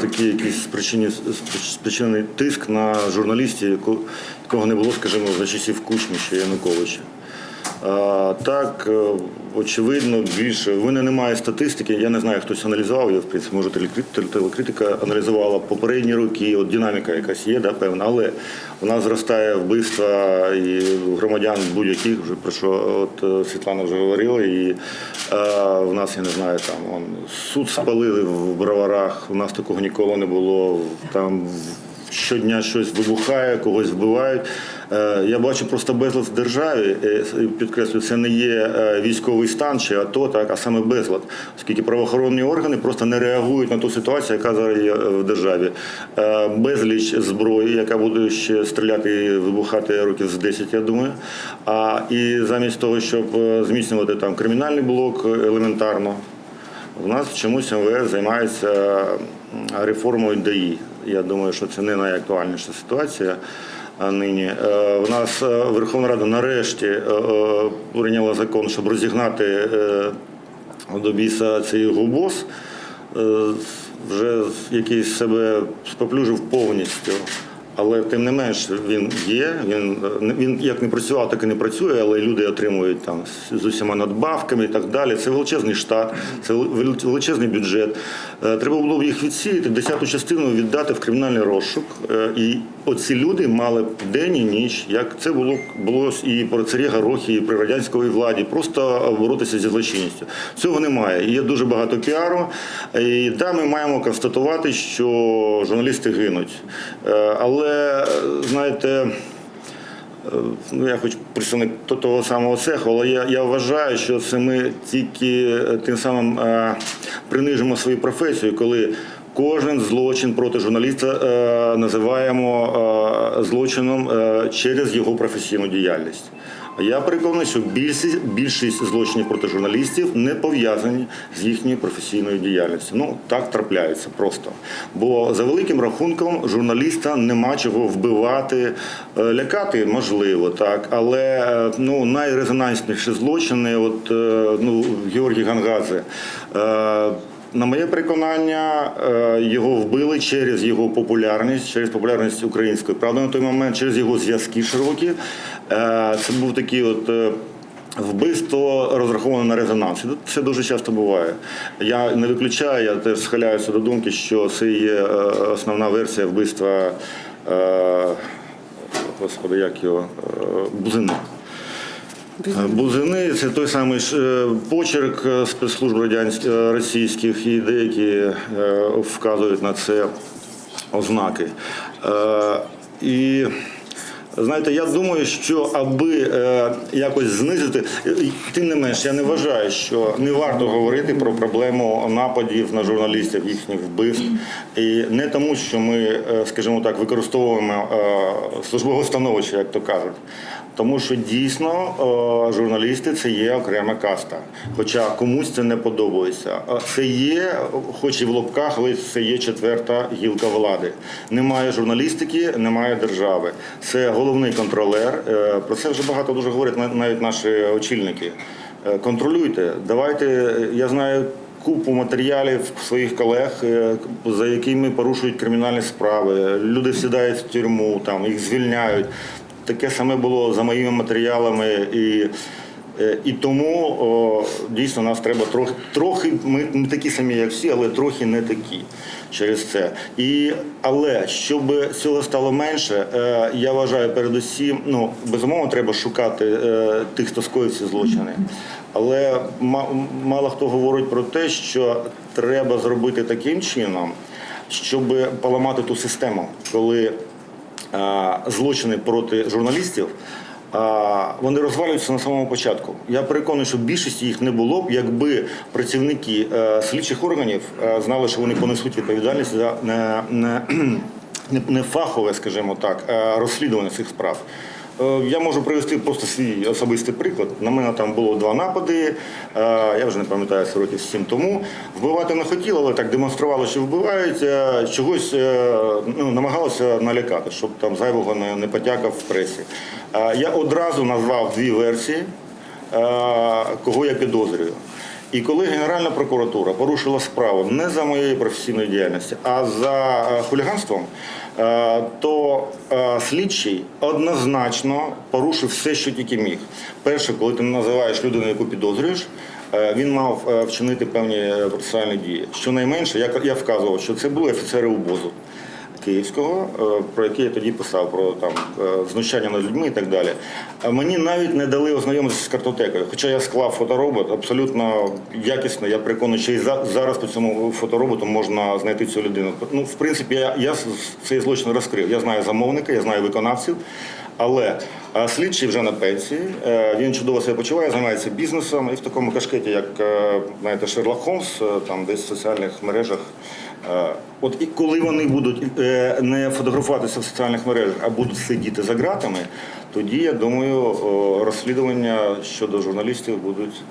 Такий якийсь спричинений, спричинений тиск на журналістів, якого не було, скажімо, за часів Кучми чи Януковича. Так, е, очевидно, більше. В мене немає статистики, я не знаю, хтось аналізував, я, в принципі, може, телекрит- телекритика аналізувала попередні роки, от динаміка якась є, да, певна, але у нас зростає вбивства і громадян будь-яких, вже про що от е, Світлана вже говорила, і е, в нас, я не знаю, там он, суд спалили в броварах, у нас такого ніколи не було. Там щодня щось вибухає, когось вбивають. Е, Я бачу просто безлад в державі. Е, Підкреслюю, це не є е, військовий стан чи АТО, так, а саме безлад, оскільки правоохоронні органи просто не реагують на ту ситуацію, яка зараз є в державі. Безліч зброї, яка буде ще стріляти і вибухати років з 10, я думаю. А і замість того, щоб зміцнювати там кримінальний блок елементарно, у нас чомусь МВС займається реформою ДАІ. Я думаю, що це не найактуальніша ситуація. Нині Е, в нас е, Верховна Рада нарешті е, прийняла закон, щоб розігнати до біса цей губос, вже який себе споплюжив повністю. Але тим не менш він є. Він, він як не працював, так і не працює, але люди отримують там з усіма надбавками і так далі. Це величезний штат, це величезний бюджет. Треба було б їх відсіяти, десяту частину віддати в кримінальний розшук. І оці люди мали день і ніч, як це було було і при царі Горохі, і при радянській владі, просто боротися зі злочинністю. Цього немає. Є дуже багато піару. І да, ми маємо констатувати, що журналісти гинуть. Е, Але знаєте. Е, Ну, я хоч представник того самого цеху, але я, я вважаю, що це ми тільки е, тим самим принижимо свою професію, коли кожен злочин проти журналіста е, називаємо е, злочином е, через його професійну діяльність. Я переконаний, що більшість, більшість злочинів проти журналістів не пов'язані з їхньою професійною діяльністю. Ну так трапляється просто. Бо за великим рахунком журналіста нема чого вбивати, лякати можливо, так, але ну найрезонансніші злочини, от ну Георгій Гангадзе. На моє переконання, е, його вбили через його популярність, через популярність української правди на той момент, через його зв'язки широкі. Е, Це був такий от. е, Вбивство розраховане на резонанс. Це дуже часто буває. Я не виключаю, я теж схиляюся до думки, що це є основна версія вбивства, господи, як його, е, Бузини. Бузини це той самий е, почерк е, спецслужб радянських е, російських, і деякі е, вказують на це ознаки. Е, І знаєте, я думаю, що аби е, якось знизити, е, тим не менш, я не вважаю, що не варто говорити про проблему нападів на журналістів, їхніх вбивств. І не тому, що ми, е, скажімо так, використовуємо е, службове становище, як то кажуть. Тому що дійсно е, журналісти це є окрема каста. Хоча комусь це не подобається. Це є, хоч і в лобках, але це є четверта гілка влади. Немає журналістики, немає держави. Це головний контролер. Е, Про це вже багато дуже говорять на- навіть наші очільники. Е, Контролюйте, давайте. Я знаю. Купу матеріалів своїх колег, за якими порушують кримінальні справи. Люди сідають в тюрму, там їх звільняють. Таке саме було за моїми матеріалами. І, е, і тому о, дійсно нас треба трохи, трохи ми, ми такі самі, як всі, але трохи не такі через це. І, але щоб цього стало менше, е, я вважаю, передусім, ну безумовно, треба шукати е, тих, хто скоїв ці злочини. Але ма- мало хто говорить про те, що треба зробити таким чином, щоб поламати ту систему, коли злочини проти журналістів. Вони розвалюються на самому початку. Я переконаний, що більшість їх не було б, якби працівники е, слідчих органів е, знали, що вони понесуть відповідальність за не, не, не фахове, скажімо так, е, розслідування цих справ. Е, Я можу привести просто свій особистий приклад. На мене там було два напади. е, Я вже не пам'ятаю років сім тому. Вбивати не хотіли, але так демонстрували, що вбивають. е, Чогось ну, намагалися налякати, щоб там зайвого не, потякав в пресі. Я одразу назвав дві версії, кого я підозрюю. І коли Генеральна прокуратура порушила справу не за моєю професійною діяльністю, а за е, хуліганством, е, то е, слідчий однозначно порушив все, що тільки міг. Перше, коли ти називаєш людину, яку підозрюєш, він мав вчинити певні процесуальні дії. Щонайменше, я, я вказував, що це були офіцери УБОЗу. Київського, е, про який я тоді писав, про там е, знущання над людьми і так далі. Мені навіть не дали ознайомитися з картотекою. Хоча я склав фоторобот абсолютно якісно. Я переконаний, що і зараз по цьому фотороботу можна знайти цю людину. Ну, в принципі, я, я цей злочин розкрив. Я знаю замовника, я знаю виконавців. Але е, слідчий вже на пенсії, він чудово себе почуває, займається бізнесом і в такому кашкеті, як знаєте, Шерлок Холмс, там десь в соціальних мережах. От і коли вони будуть е, не фотографуватися в соціальних мережах, а будуть сидіти за ґратами, тоді я думаю, розслідування щодо журналістів будуть